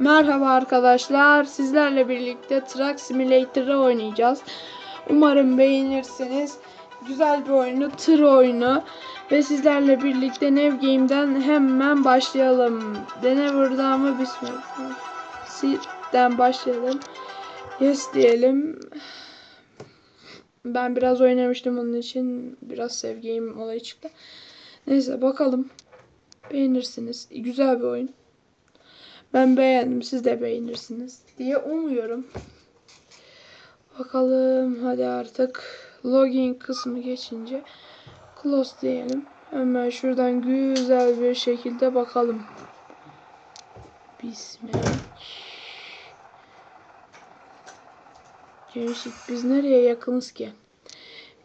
Merhaba arkadaşlar. Sizlerle birlikte Truck Simulator'ı oynayacağız. Umarım beğenirsiniz. Güzel bir oyunu, tır oyunu. Ve sizlerle birlikte Nev Game'den hemen başlayalım. Denever'dan mı Bismillah? Sir'den başlayalım. Yes diyelim. Ben biraz oynamıştım onun için. Biraz sevgim olayı çıktı. Neyse bakalım. Beğenirsiniz. Güzel bir oyun. Ben beğendim. Siz de beğenirsiniz diye umuyorum. Bakalım hadi artık login kısmı geçince close diyelim. Hemen şuradan güzel bir şekilde bakalım. Bismillah. Gençlik biz nereye yakınız ki?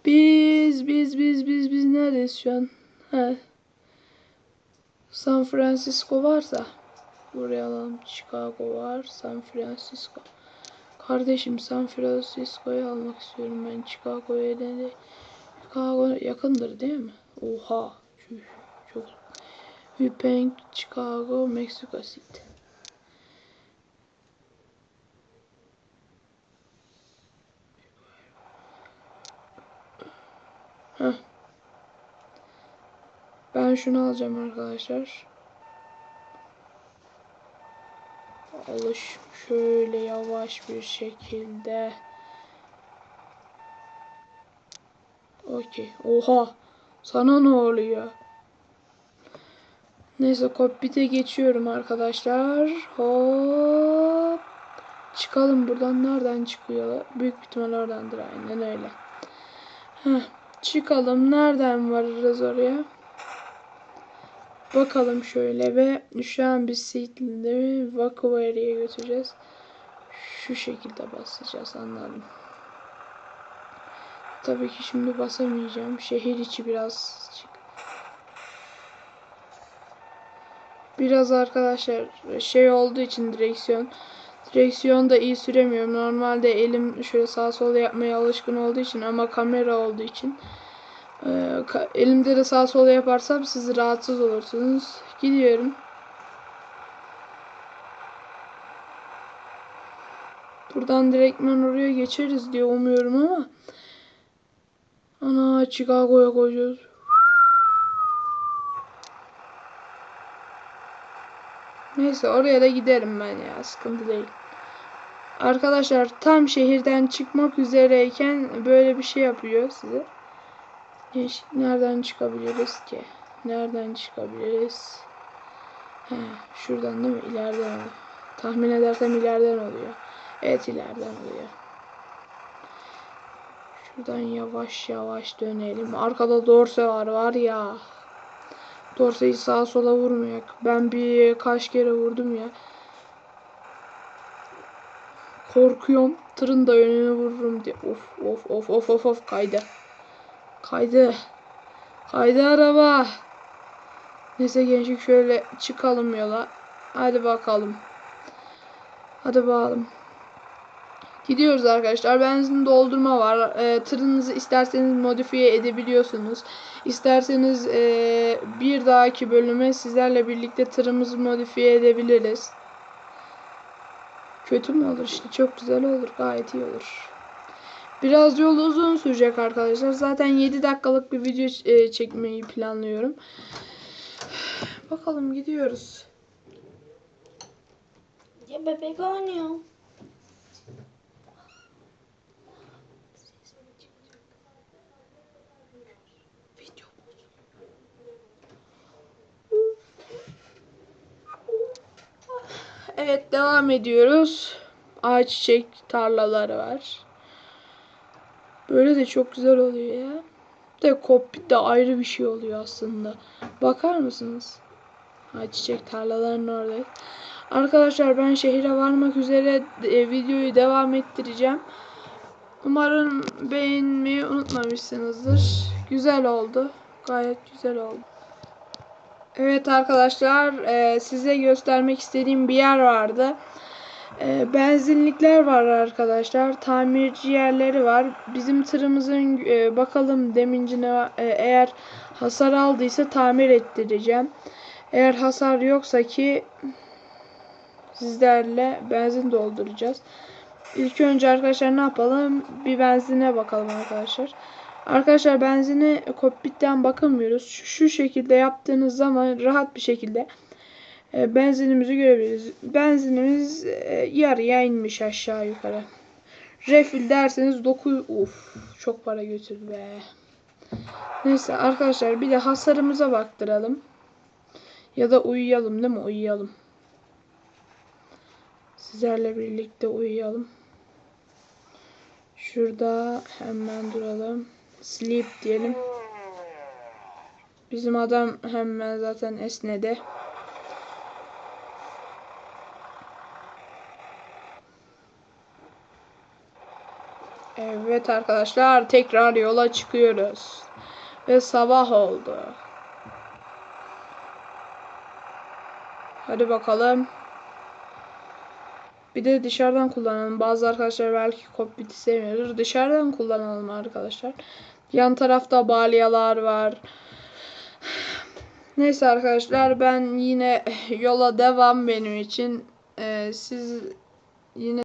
Biz biz biz biz biz neredeyiz şu an? He. San Francisco varsa buraya alalım. Chicago var. San Francisco. Kardeşim San Francisco'yu almak istiyorum ben. Chicago'ya de Chicago yakındır değil mi? Oha. Çüş, Çok. Winnipeg, Chicago, Mexico City. Heh. Ben şunu alacağım arkadaşlar. Alış şöyle yavaş bir şekilde. Okey. Oha. Sana ne oluyor? Neyse kokpite geçiyorum arkadaşlar. Hop. Çıkalım buradan. Nereden çıkıyor? Büyük ihtimal oradandır. Aynen öyle. Heh. Çıkalım. Nereden varırız oraya? Bakalım şöyle ve şu an biz Seattle'de Vancouver'e götüreceğiz. Şu şekilde basacağız anladım. Tabii ki şimdi basamayacağım. Şehir içi biraz. Biraz arkadaşlar şey olduğu için direksiyon direksiyon da iyi süremiyorum. Normalde elim şöyle sağ sol yapmaya alışkın olduğu için ama kamera olduğu için ee, elimde de sağ sol yaparsam siz rahatsız olursunuz. Gidiyorum. Buradan direktmen oraya geçeriz diye umuyorum ama. Ana Chicago'ya koyacağız. Neyse oraya da giderim ben ya sıkıntı değil. Arkadaşlar tam şehirden çıkmak üzereyken böyle bir şey yapıyor size. Nereden çıkabiliriz ki? Nereden çıkabiliriz? He, şuradan değil mi? İleriden oluyor. Tahmin edersem ileriden oluyor. Evet ileriden oluyor. Şuradan yavaş yavaş dönelim. Arkada dorse var var ya. Dorseyi sağa sola vurmuyor. Ben bir kaç kere vurdum ya. Korkuyorum. Tırın da önüne vururum diye. Of of of of of of kaydı. Kaydı. Kaydı araba. Neyse gençlik şöyle çıkalım yola. Hadi bakalım. Hadi bakalım. Gidiyoruz arkadaşlar. Benzin doldurma var. E, tırınızı isterseniz modifiye edebiliyorsunuz. İsterseniz e, bir dahaki bölüme sizlerle birlikte tırımızı modifiye edebiliriz. Kötü mü olur işte çok güzel olur gayet iyi olur. Biraz yol uzun sürecek arkadaşlar. Zaten 7 dakikalık bir video e, çekmeyi planlıyorum. Bakalım gidiyoruz. Ya bebek oynuyor. Evet devam ediyoruz. Ağaç çiçek tarlaları var. Böyle de çok güzel oluyor ya. De kokpit de ayrı bir şey oluyor aslında. Bakar mısınız? Ha çiçek tarlaların orada. Arkadaşlar ben şehire varmak üzere e, videoyu devam ettireceğim. Umarım beğenmeyi unutmamışsınızdır. Güzel oldu. Gayet güzel oldu. Evet arkadaşlar e, size göstermek istediğim bir yer vardı. E, benzinlikler var arkadaşlar. Tamirci yerleri var. Bizim tırımızın e, bakalım demincine e, eğer hasar aldıysa tamir ettireceğim. Eğer hasar yoksa ki sizlerle benzin dolduracağız. İlk önce arkadaşlar ne yapalım? Bir benzine bakalım arkadaşlar. Arkadaşlar benzini kokpitten bakamıyoruz. Şu, şu şekilde yaptığınız zaman rahat bir şekilde e, benzinimizi görebiliriz. Benzinimiz e, yarıya inmiş aşağı yukarı. Refill derseniz 9 uf çok para götürdü be. Neyse arkadaşlar bir de hasarımıza baktıralım. Ya da uyuyalım değil mi? Uyuyalım. Sizlerle birlikte uyuyalım. Şurada hemen duralım. Sleep diyelim. Bizim adam hemen zaten esnedi. Evet arkadaşlar tekrar yola çıkıyoruz. Ve sabah oldu. Hadi bakalım. Bir de dışarıdan kullanalım. Bazı arkadaşlar belki kokpiti sevmiyordur. Dışarıdan kullanalım arkadaşlar. Yan tarafta balyalar var. Neyse arkadaşlar ben yine yola devam benim için. Ee, siz yine